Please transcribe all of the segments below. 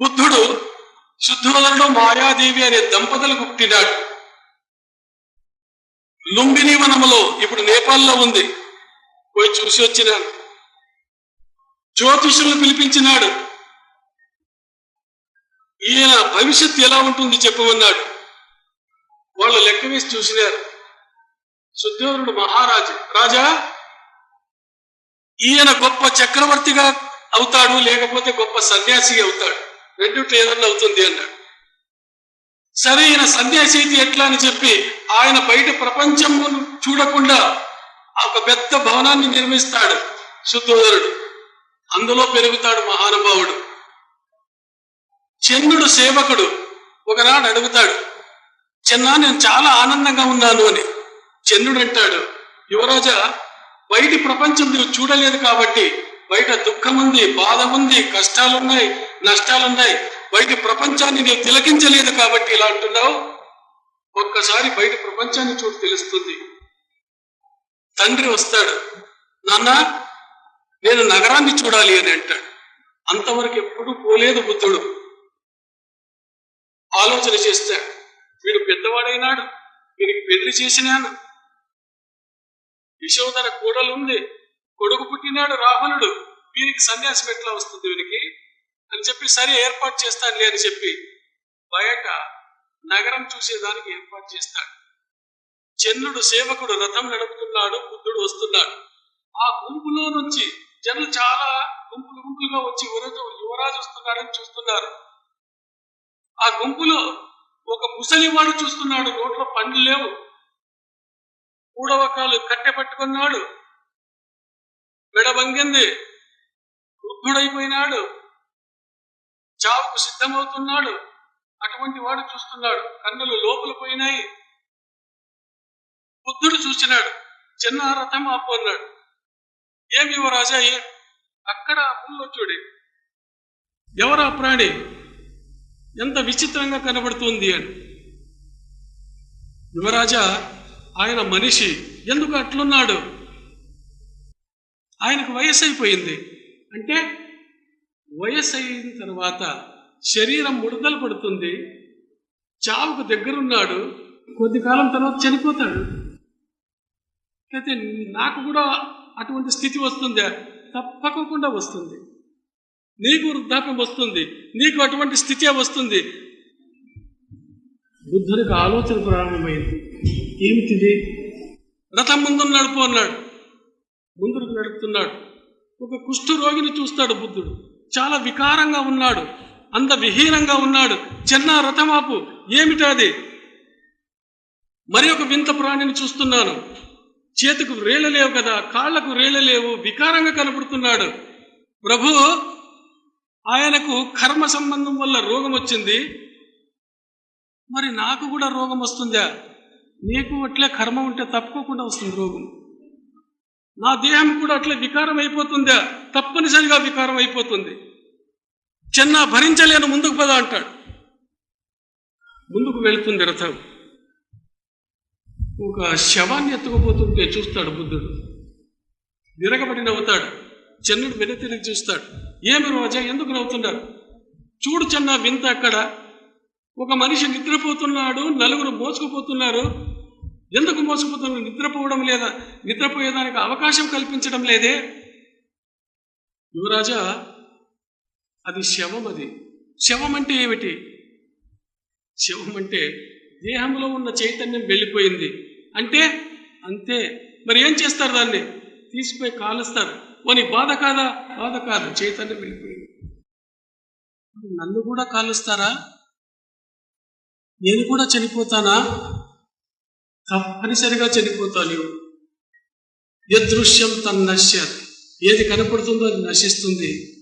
బుద్ధుడు శుద్ధులలో మాయాదేవి అనే దంపతులకు పుట్టినాడు. లుంబిని వనములో ఇప్పుడు నేపాల్లో ఉంది. పోయి చూసి వచ్చినాను. జ్యోతిషులను పిలిపించినాడు. ఈయన భవిష్యత్తు ఎలా ఉంటుంది చెప్పమన్నాడు వాళ్ళు లెక్క వేసి చూసినారు. శుద్ధోదరుడు మహారాజు రాజా ఈయన గొప్ప చక్రవర్తిగా అవుతాడు లేకపోతే గొప్ప సన్యాసి అవుతాడు. రెండిట్లో ఏదన్నా అవుతుంది అన్నాడు. సరే ఈయన సన్యాసి ఎట్లా అని చెప్పి ఆయన బయట ప్రపంచం చూడకుండా ఒక పెద్ద భవనాన్ని నిర్మిస్తాడు శుద్ధోదరుడు అందులో పెరుగుతాడు మహానుభావుడు. చంద్రుడు సేవకుడు ఒకనాడు అడుగుతాడు చిన్న నేను చాలా ఆనందంగా ఉన్నాను అని. చంద్రుడు అంటాడు యువరాజా బయటి ప్రపంచం నువ్వు చూడలేదు కాబట్టి బయట దుఃఖం ఉంది బాధ ఉంది కష్టాలున్నాయి నష్టాలున్నాయి. బయట ప్రపంచాన్ని నీవు తిలకించలేదు కాబట్టి ఇలా అంటున్నావు? ఒక్కసారి బయట ప్రపంచాన్ని చూడు తెలుస్తుంది. తండ్రి వస్తాడు. నాన్న నేను నగరాన్ని చూడాలి అని అంటాడు. అంతవరకు ఎప్పుడు పోలేదు బుద్ధుడు. ఆలోచన చేస్తాడు వీడు పెద్దవాడైనాడు వీడికి పెళ్ళి చేసినాను. యశోధర కూడలుంది కొడుకు పుట్టినాడు రాహులుడు వీరికి సన్యాసం ఎట్లా వస్తుంది చెప్పి సరే ఏర్పాటు చేస్తానులే అని చెప్పి బయట నగరం చూసేదానికి ఏర్పాటు చేస్తాడు. చంద్రుడు సేవకుడు రథం నడుపుతున్నాడు బుద్ధుడు వస్తున్నాడు. ఆ గుంపులో నుంచి జనులు చాలా గుంపులు గుంపులుగా వచ్చి యువరాజు యువరాజు వస్తున్నాడని చూస్తున్నారు. ఆ గుంపులో ఒక ముసలివాడు చూస్తున్నాడు నోట్లో పండ్లు లేవు. కూడవకాలు కట్టె పట్టుకున్నాడు. మెడ వంగింది. వృద్ధుడైపోయినాడు. చావుకు సిద్ధమవుతున్నాడు. అటువంటి వాడు చూస్తున్నాడు. కన్నులు లోపల పోయినాయి. బుద్ధుడు చూసినాడు చిన్న రథం ఆపన్నాడు ఏమి యువరాజా ఏ అక్కడ పుల్లొచ్చుడి ఎవరా ప్రాణి? ఎంత విచిత్రంగా కనబడుతుంది అని. యువరాజా ఆయన మనిషి. ఎందుకు అట్లున్నాడు? ఆయనకు వయసు అయిపోయింది అంటే వయసు అయిన తర్వాత శరీరం ముడతలు పడుతుంది. చావుకు దగ్గరున్నాడు. కొద్ది కాలం తర్వాత చనిపోతాడు. అయితే నాకు కూడా అటువంటి స్థితి వస్తుందా. తప్పకుండా వస్తుంది. నీకు వృద్ధాప్యం వస్తుంది. నీకు అటువంటి స్థితి వస్తుంది. బుద్ధునికి ఆలోచన ప్రారంభమైంది. ఏమిటిది? రథం ముందు నడుపు అన్నాడు. ముందుకు నడుపుతున్నాడు. ఒక కుష్ఠ రోగిని చూస్తాడు బుద్ధుడు. చాలా వికారంగా ఉన్నాడు. అంత విహీనంగా ఉన్నాడు. చిన్న రథమాపు ఏమిటది మరి ఒక వింత ప్రాణిని చూస్తున్నాను. చేతికి రేళ్ళు లేవు కదా కాళ్ళకు రేళ్ళు లేవు వికారంగా కనపడుతున్నాడు. ప్రభు ఆయనకు కర్మ సంబంధం వల్ల రోగం వచ్చింది. మరి నాకు కూడా రోగం వస్తుందా? నీకు అట్లే కర్మ ఉంటే తప్పుకోకుండా వస్తుంది రోగం. నా దేహం కూడా అట్లే వికారం అయిపోతుందా. తప్పనిసరిగా వికారం అయిపోతుంది. చిన్న భరించలేను ముందుకు పద అంటాడు. ముందుకు వెళుతుంది రథం. ఒక శవాన్ని ఎత్తుకుపోతుంటే చూస్తాడు బుద్ధుడు. విరగబడి నవ్వుతాడు చెన్నుడు వెనతిరిగి చూస్తాడు. ఏమి రోజా ఎందుకు నవ్వుతున్నారు? చూడు చెన్న వింత అక్కడ. ఒక మనిషి నిద్రపోతున్నాడు నలుగురు మోసుకుపోతున్నారు. ఎందుకు మోసుకుపోతున్నారు నిద్రపోవడం లేదా? నిద్రపోయేదానికి అవకాశం కల్పించడం లేదే? యువరాజా అది శవం అది. శవం అంటే ఏమిటి? శవం అంటే దేహంలో ఉన్న చైతన్యం వెళ్ళిపోయింది. అంటే అంతే. మరి ఏం చేస్తారు దాన్ని? తీసిపోయి కాలుస్తారు. పోనీ బాధ కాదా? బాధ కాదు. చైతన్యం వెళ్ళిపోయింది. నన్ను కూడా కాలుస్తారా? నేను కూడా చనిపోతానా? తప్పనిసరిగా చనిపోతాను యదృశ్యం తన్నశ్యత్ ఏది కనపడుతుందో అది నశిస్తుంది.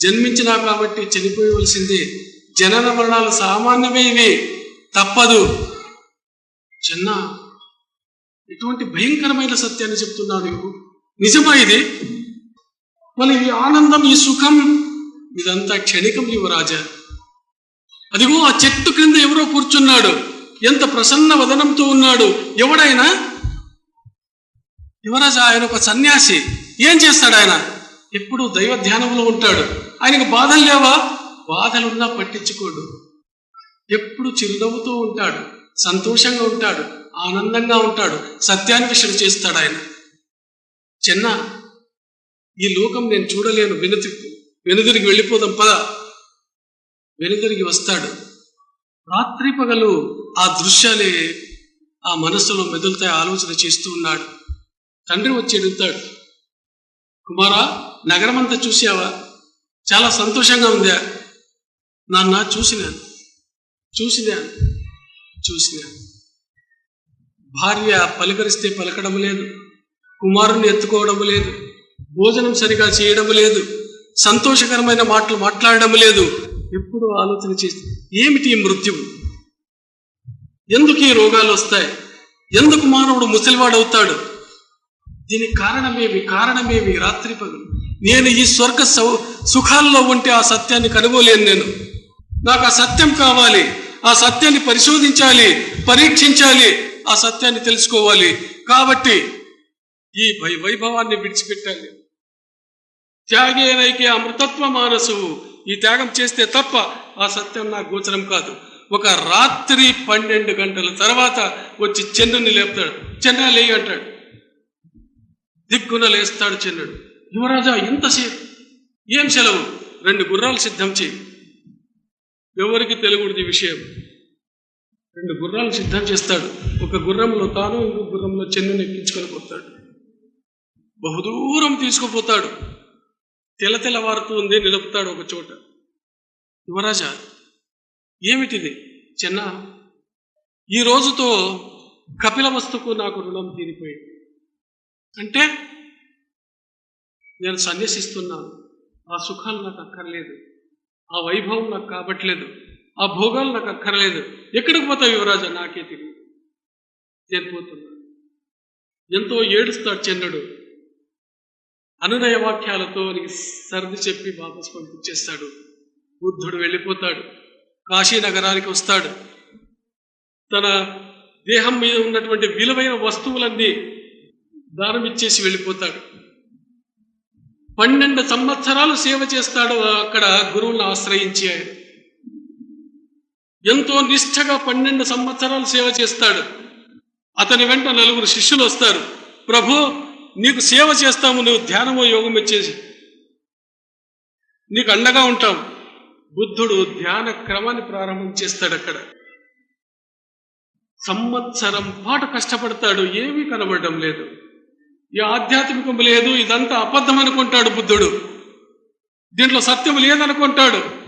జన్మించినా కాబట్టి చనిపోయవలసింది జనన మరణాలు సామాన్యమే ఇవి. తప్పదు. చిన్న ఇటువంటి భయంకరమైన సత్యాన్ని చెప్తున్నావు నీకు. నిజమా ఇది? మరి ఈ ఆనందం ఈ సుఖం ఇదంతా క్షణికం యువరాజా. అదిగో ఆ చెట్టు క్రింద ఎవరో కూర్చున్నాడు. ఎంత ప్రసన్న వదనంతో ఉన్నాడు. ఎవడైనా యువరాజా ఆయన ఒక సన్యాసి. ఏం చేస్తాడు ఆయన? ఎప్పుడు దైవ ధ్యానంలో ఉంటాడు. ఆయనకు బాధలు లేవా? బాధలున్నా పట్టించుకోడు. ఎప్పుడు చిరునవ్వుతూ ఉంటాడు. సంతోషంగా ఉంటాడు. ఆనందంగా ఉంటాడు. సత్యాన్వేషణ చేస్తాడు ఆయన. చిన్న ఈ లోకం నేను చూడలేను. వెనుతి వెనుదిరిగి వెళ్ళిపోదాం పద. వెనుదిరిగి వస్తాడు. రాత్రి పగలు ఆ దృశ్యాలే ఆ మనస్సులో మెదులుతాయి ఆలోచన చేస్తూ ఉన్నాడు. తండ్రి వచ్చి అడుగుతాడు కుమారా నగరమంతా చూసావా చాలా సంతోషంగా ఉందా? నాన్న చూసినాను చూసినాను చూసినాను భార్య పలకరిస్తే పలకడం లేదు. కుమారుని ఎత్తుకోవడం లేదు. భోజనం సరిగా చేయడం లేదు. సంతోషకరమైన మాటలు మాట్లాడడం లేదు. ఎప్పుడు ఆలోచన చేసి ఏమిటి మృత్యువు? ఎందుకు ఈ రోగాలు వస్తాయి? ఎందుకు మానవుడు ముసలివాడవుతాడు? దీనికి కారణమేమి కారణమేమి రాత్రి పగలు. నేను ఈ స్వర్గ సుఖాల్లో ఉంటే ఆ సత్యాన్ని కనుగోలేను నేను. నాకు ఆ సత్యం కావాలి. ఆ సత్యాన్ని పరిశోధించాలి పరీక్షించాలి ఆ సత్యాన్ని తెలుసుకోవాలి. కాబట్టి ఈ వై వైభవాన్ని విడిచిపెట్టాలి. త్యాగేనైకే అమృతత్వ మానసు. ఈ త్యాగం చేస్తే తప్ప ఆ సత్యం నాకు గోచరం కాదు. ఒక రాత్రి పన్నెండు గంటల తర్వాత వచ్చి చంద్రుని లేపుతాడు. చంద్ర లేయి అంటాడు. దిగ్గున లేస్తాడు చంద్రుడు. యువరాజా ఇంతసేపు? ఏం సెలవు? రెండు గుర్రాలు సిద్ధం చేయి. ఎవరికి తెలుగుడిది విషయం. రెండు గుర్రాలు సిద్ధం చేస్తాడు. ఒక గుర్రంలో తాను ఇంకో గుర్రంలో చెన్నుని ఎక్కించుకొని పోతాడు. బహుదూరం తీసుకుపోతాడు. తెల తెల్లవారుతూ ఉంది నిలుపుతాడు ఒక చోట. యువరాజా ఏమిటిది? చిన్న ఈ రోజుతో కపిల వస్తుకు నాకు రుణం తీరిపోయింది. అంటే నేను సన్యసిస్తున్నాను. ఆ సుఖాలు నాకు అక్కర్లేదు. ఆ వైభవం నాకు కాబట్లేదు ఆ భోగాలు నాకు అక్కర్లేదు. ఎక్కడికి పోతావు యువరాజా? నాకే తెలియదు. నేను పోతున్నా. ఎంతో ఏడుస్తాడు చెన్నుడు అనునయ వాక్యాలతో నీకు సర్ది చెప్పి వాపసు పంపించేస్తాడు. బుద్ధుడు వెళ్ళిపోతాడు. కాశీ నగరానికి వస్తాడు. తన దేహం మీద ఉన్నటువంటి విలువైన వస్తువులన్నీ దానం ఇచ్చేసి వెళ్ళిపోతాడు. పన్నెండు సంవత్సరాలు సేవ చేస్తాడు అక్కడ గురువులను ఆశ్రయించి ఆయన. ఎంతో నిష్ఠగా పన్నెండు సంవత్సరాలు సేవ చేస్తాడు. అతని వెంట నలుగురు శిష్యులు వస్తారు. ప్రభు నీకు సేవ చేస్తాము నువ్వు ధ్యానమో యోగం ఇచ్చేసి నీకు అండగా ఉంటాం బుద్ధుడు ధ్యాన క్రమాన్ని ప్రారంభం చేస్తాడు అక్కడ. సంవత్సరం పాటు కష్టపడతాడు ఏమీ కనబడడం లేదు. ఈ ఆధ్యాత్మికం లేదు ఇదంతా అబద్ధం అనుకుంటాడు బుద్ధుడు. దీంట్లో సత్యం లేదనుకుంటాడు.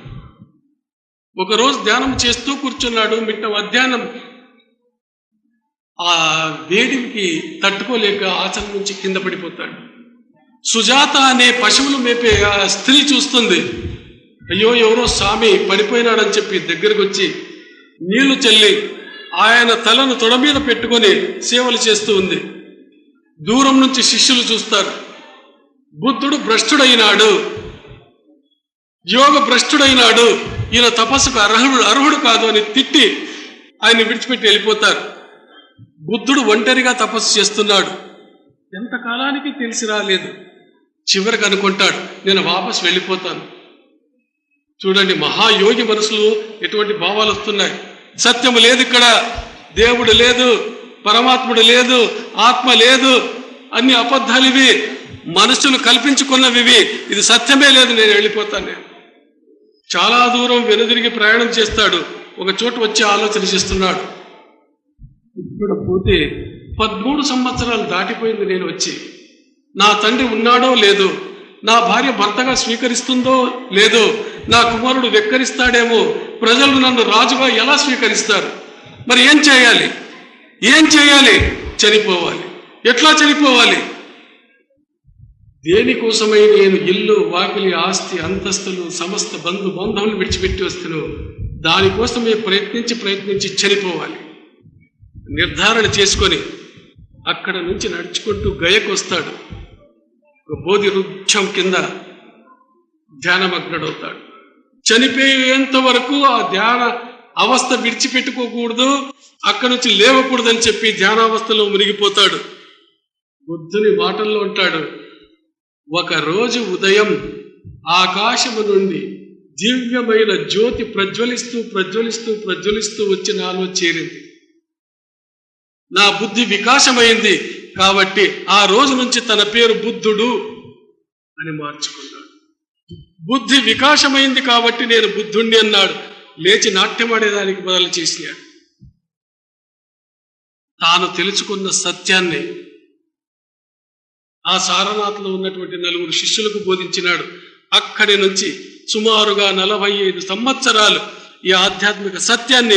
ఒకరోజు ధ్యానం చేస్తూ కూర్చున్నాడు మిట్ట మధ్యాహ్నం. ఆ వేడికి తట్టుకోలేక ఆచరణ నుంచి కింద పడిపోతాడు. సుజాత అనే పశువులు మేపే ఆ స్త్రీ చూస్తుంది. అయ్యో ఎవరో స్వామి పడిపోయినాడని చెప్పి దగ్గరకు వచ్చి నీళ్ళు చల్లి ఆయన తలను తొడ మీద పెట్టుకొని సేవలు చేస్తూ ఉంది. దూరం నుంచి శిష్యులు చూస్తారు. బుద్ధుడు భ్రష్టుడైనాడు. యోగ భ్రష్టుడైనాడు. ఈయన తపస్సుకు అర్హుడు అర్హుడు కాదు అని తిట్టి ఆయన విడిచిపెట్టి వెళ్ళిపోతారు. బుద్ధుడు ఒంటరిగా తపస్సు చేస్తున్నాడు. ఎంతకాలానికి తెలిసి రాలేదు చివరికి అనుకుంటాడు నేను వాపస్ వెళ్ళిపోతాను. చూడండి మహాయోగి మనసులో ఎటువంటి భావాలు వస్తున్నాయి. సత్యము లేదు ఇక్కడ దేవుడు లేదు పరమాత్ముడు లేదు ఆత్మ లేదు అన్ని అబద్ధాలు ఇవి మనుషులు కల్పించుకున్నవి ఇవి ఇది సత్యమే లేదు నేను వెళ్ళిపోతాను నేను. చాలా దూరం వెనుదిరిగి ప్రయాణం చేస్తాడు ఒక చోటు వచ్చి ఆలోచన చేస్తున్నాడు. ఇక్కడ పోతే పదమూడు సంవత్సరాలు దాటిపోయింది నేను వచ్చి. నా తండ్రి ఉన్నాడో లేదో నా భార్య భర్తగా స్వీకరిస్తుందో లేదో నా కుమారుడు వెక్కరిస్తాడేమో. ప్రజలు నన్ను రాజుగా ఎలా స్వీకరిస్తారు? మరి ఏం చేయాలి? ఏం చేయాలి? చనిపోవాలి. ఎట్లా చనిపోవాలి? దేనికోసమై నేను ఇల్లు వాకిలి ఆస్తి అంతస్తులు సమస్త బంధు బంధువులు విడిచిపెట్టి వస్తును దానికోసమే ప్రయత్నించి ప్రయత్నించి చనిపోవాలి. నిర్ధారణ చేసుకొని అక్కడ నుంచి నడుచుకుంటూ గయకు వస్తాడు ఒక బోధి వృక్షం కింద ధ్యానమగ్నుడవుతాడు. చనిపోయేంత వరకు ఆ ధ్యాన అవస్థ విడిచిపెట్టుకోకూడదు అక్కడి నుంచి లేవకూడదని చెప్పి ధ్యానావస్థలో మునిగిపోతాడు. బుద్ధుని మాటల్లో ఉంటాడు ఒక రోజు ఉదయం ఆకాశము నుండి దివ్యమైన జ్యోతి ప్రజ్వలిస్తూ ప్రజ్వలిస్తూ ప్రజ్వలిస్తూ వచ్చి నాలో చేరింది. నా బుద్ధి వికాసమైంది కాబట్టి ఆ రోజు నుంచి తన పేరు బుద్ధుడు అని మార్చుకున్నాడు బుద్ధి వికాసమైంది కాబట్టి నేను బుద్ధుణ్ణి అన్నాడు. లేచి నాట్యమాడేదానికి మొదలు చేసినాడు. తాను తెలుసుకున్న సత్యాన్ని ఆ సారనాథ్లో ఉన్నటువంటి నలుగురు శిష్యులకు బోధించినాడు. అక్కడి నుంచి సుమారుగా నలభై ఐదు సంవత్సరాలు ఈ ఆధ్యాత్మిక సత్యాన్ని